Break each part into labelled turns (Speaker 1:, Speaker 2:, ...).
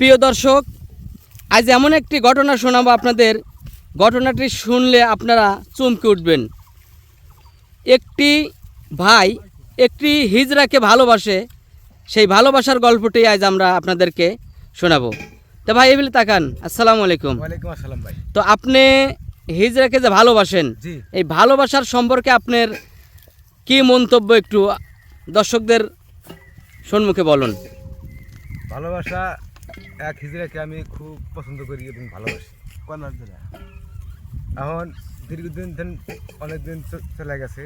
Speaker 1: প্রিয় দর্শক আজ এমন একটি ঘটনা শোনাবো আপনাদের। ঘটনাটি শুনলে আপনারা চমকে উঠবেন। একটি ভাই একটি হিজরাকে ভালোবাসে সেই ভালোবাসার গল্পটি আজ আমরা আপনাদেরকে শোনাবো। তো ভাই এগুলি তাকান। আসসালামু আলাইকুম।
Speaker 2: ওয়ালাইকুম আসসালাম ভাই।
Speaker 1: তো আপনি হিজরাকে যে ভালোবাসেন এই ভালোবাসার সম্পর্কে আপনার কি মন্তব্য একটু দর্শকদের সম্মুখে বলুন।
Speaker 2: ভালোবাসা এক হিজড়াকে আমি খুব পছন্দ করি এবং ভালোবাসি। এখন দীর্ঘদিন ধরে অনেকদিন চলে গেছে।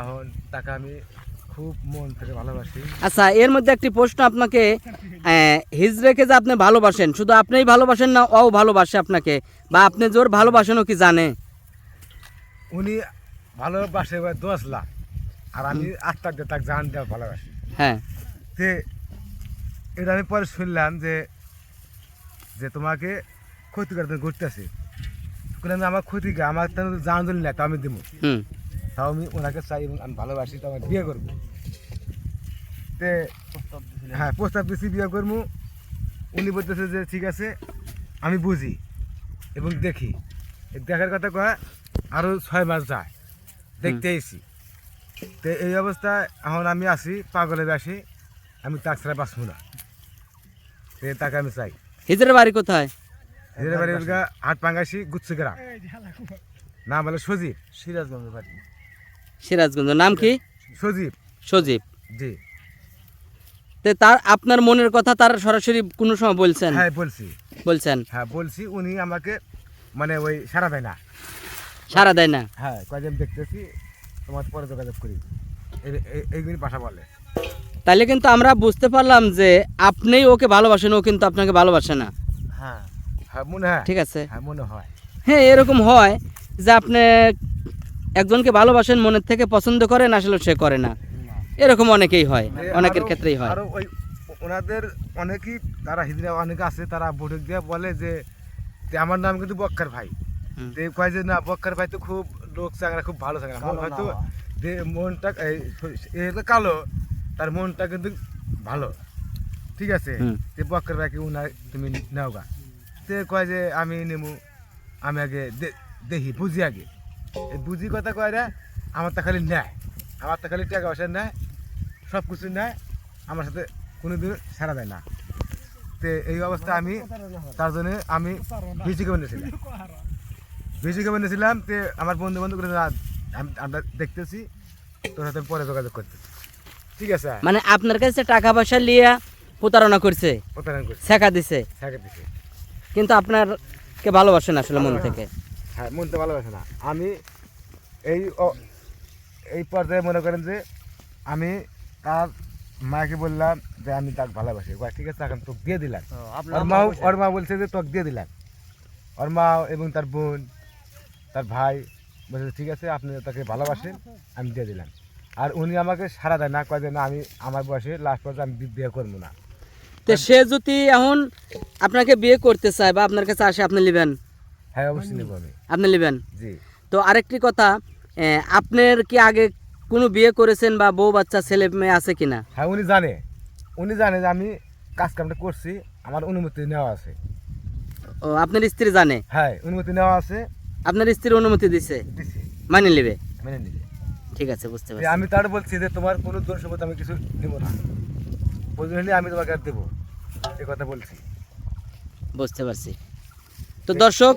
Speaker 2: এখন তাকে আমি খুব মন থেকে ভালোবাসি।
Speaker 1: আচ্ছা এর মধ্যে একটি প্রশ্ন আপনাকে হিজড়েকে যে আপনি ভালোবাসেন শুধু আপনিই ভালোবাসেন না ও ভালোবাসে আপনাকে? বা আপনি জোর ভালোবাসেন ও কি জানে?
Speaker 2: উনি ভালোবাসে দশ লাখ আর আমি আত্মার দিয়ে তাকে জান দেওয়া ভালোবাসি।
Speaker 1: হ্যাঁ।
Speaker 2: তে এটা আমি পরে শুনলাম যে যে তোমাকে ক্ষতি করে তুমি ঘুরতেছে আমি আমার ক্ষতি? আমার তেন জান দিল না তো আমি দেবো তাও আমি ওনাকে চাই এবং আমি ভালোবাসি তো আমার বিয়ে করব। তে হ্যাঁ প্রস্তাব দিচ্ছি বিয়ে করব। উনি বলতেছে যে ঠিক আছে আমি বুঝি এবং দেখি। দেখার কথা কয় আরও ছয় মাস যায়। দেখতে এসি। তো এই অবস্থায় এখন আমি আসি পাগলে আসি আমি তাক ছাড়া বাঁচবো না। আমি চাই।
Speaker 1: হিজড়ের বাড়ি কোথায়?
Speaker 2: এদের বাড়ি নাম হলো সজীব। সিরাজগঞ্জ বাড়ি।
Speaker 1: সিরাজগঞ্জ নাম কি?
Speaker 2: সজীব।
Speaker 1: সজীব।
Speaker 2: জি।
Speaker 1: তো তার আপনার মনের কথা তার সরাসরি কোনো সময় বলছেন?
Speaker 2: হ্যাঁ বলছি।
Speaker 1: বলছেন?
Speaker 2: হ্যাঁ বলছি উনি আমাকে মানে ওই সারা দেয় না।
Speaker 1: সারা দেয় না?
Speaker 2: হ্যাঁ কয়েকদিন দেখতেছি তোমার পরে যোগাযোগ করি। এই- এই- এইগুলি ভাষা বলে।
Speaker 1: তাহলে কিন্তু আমরা বুঝতে পারলাম যে আপনি ওকে ভালোবাসেন ও কিন্তু আপনাকে ভালোবাসে না।
Speaker 2: হ্যাঁ হ্যাঁ মনে হয়।
Speaker 1: ঠিক আছে।
Speaker 2: হ্যাঁ মনে হয়।
Speaker 1: হ্যাঁ এরকম হয় যে আপনি একজনকে ভালোবাসেন মনের থেকে পছন্দ করেন আসলে সে করে না। এরকম অনেকেই হয় অনেকের ক্ষেত্রেই হয়।
Speaker 2: আরও ওই ওনাদের অনেকেই তারা হিজড়া অনেকে আছে তারা বৈঠক দিয়ে বলে যে আমার নাম কিন্তু বক্কার ভাই। কয় যে না বক্কার ভাই তো খুব লোক চাঙ্গা খুব ভালো চাঙ্গা হয়তো মনটা এই কালো। তার মনটা কিন্তু ভালো। ঠিক আছে। যে বক্কার ভাইকে উনার তুমি নাও গা তে কয় যে আমি নেমু আমি আগে দেখি বুঝি আগে। এই বুঝি কথা কয় রে আমার তো খালি নেয়। আমার তো খালি টাকা পয়সা নেয় সব কিছু নেয় আমার সাথে কোনোদিন সারা দেয় না। তো এই অবস্থায় আমি তার জন্য আমি ভিজিকে বানিয়েছিলাম ভিজিকে বানিয়েছিলাম তে আমার বন্ধু বান্ধব আমরা দেখতেছি তোর সাথে পরে যোগাযোগ করতেছি। ঠিক আছে।
Speaker 1: মানে আপনার কাছে টাকা পয়সা লিয়া প্রতারণা করছে
Speaker 2: প্রতারণ করছি।
Speaker 1: শেখা দিছে।
Speaker 2: থাকে দিছে।
Speaker 1: কিন্তু আপনার কে ভালোবাসেন আসলে মন থেকে?
Speaker 2: হ্যাঁ মন তো ভালোবাসে না। আমি এই এই পর্যায়ে মনে করেন যে আমি তার মাকে বললাম যে আমি তাকে ভালোবাসি। ঠিক আছে আমি তোকে দিয়ে দিলাম। ওর মা ওর মা বলছে যে তোকে দিয়ে দিলাম। ওর মা এবং তার বোন তার ভাই বলছে ঠিক আছে আপনি তাকে ভালোবাসেন আমি দিয়ে দিলাম। আর উনি আমাকে সারা দেয় না কয় যে না আমি আমার বয়সে লাস্ট পর্যন্ত আমি বিয়ে করব না।
Speaker 1: তো সে যদি এখন আপনাকে বিয়ে করতে চায় বা আপনার কাছে আসে আপনি নেবেন?
Speaker 2: হ্যাঁ অবশ্যই নেব আমি।
Speaker 1: আপনি নেবেন?
Speaker 2: জি।
Speaker 1: তো আরেকটি কথা আপনার কি আগে কোনো বিয়ে করেছেন বা বউ বাচ্চা ছেলে মেয়ে আছে কিনা?
Speaker 2: হ্যাঁ উনি জানে। উনি জানে যে আমি কাজ কামটা করছি আমার অনুমতি নেওয়া আছে।
Speaker 1: ও আপনার স্ত্রী জানে?
Speaker 2: হ্যাঁ অনুমতি নেওয়া আছে।
Speaker 1: আপনার স্ত্রীর অনুমতি দিছে?
Speaker 2: দিছি।
Speaker 1: মানে নেবে?
Speaker 2: মেনে নিবে।
Speaker 1: ঠিক আছে বুঝতে পারছি।
Speaker 2: আমি তার বলছি যে তোমার কোনো দোষ সম্পদ আমি কিছু দেব না। বুঝলি আমি তোমাকে আর দেবো। এ কথা বলছি।
Speaker 1: বুঝতে পারছি। তো দর্শক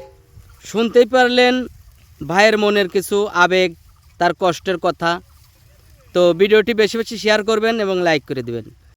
Speaker 1: শুনতেই পারলেন ভাইয়ের মনের কিছু আবেগ তার কষ্টের কথা। তো ভিডিওটি বেশি বেশি শেয়ার করবেন এবং লাইক করে দিবেন।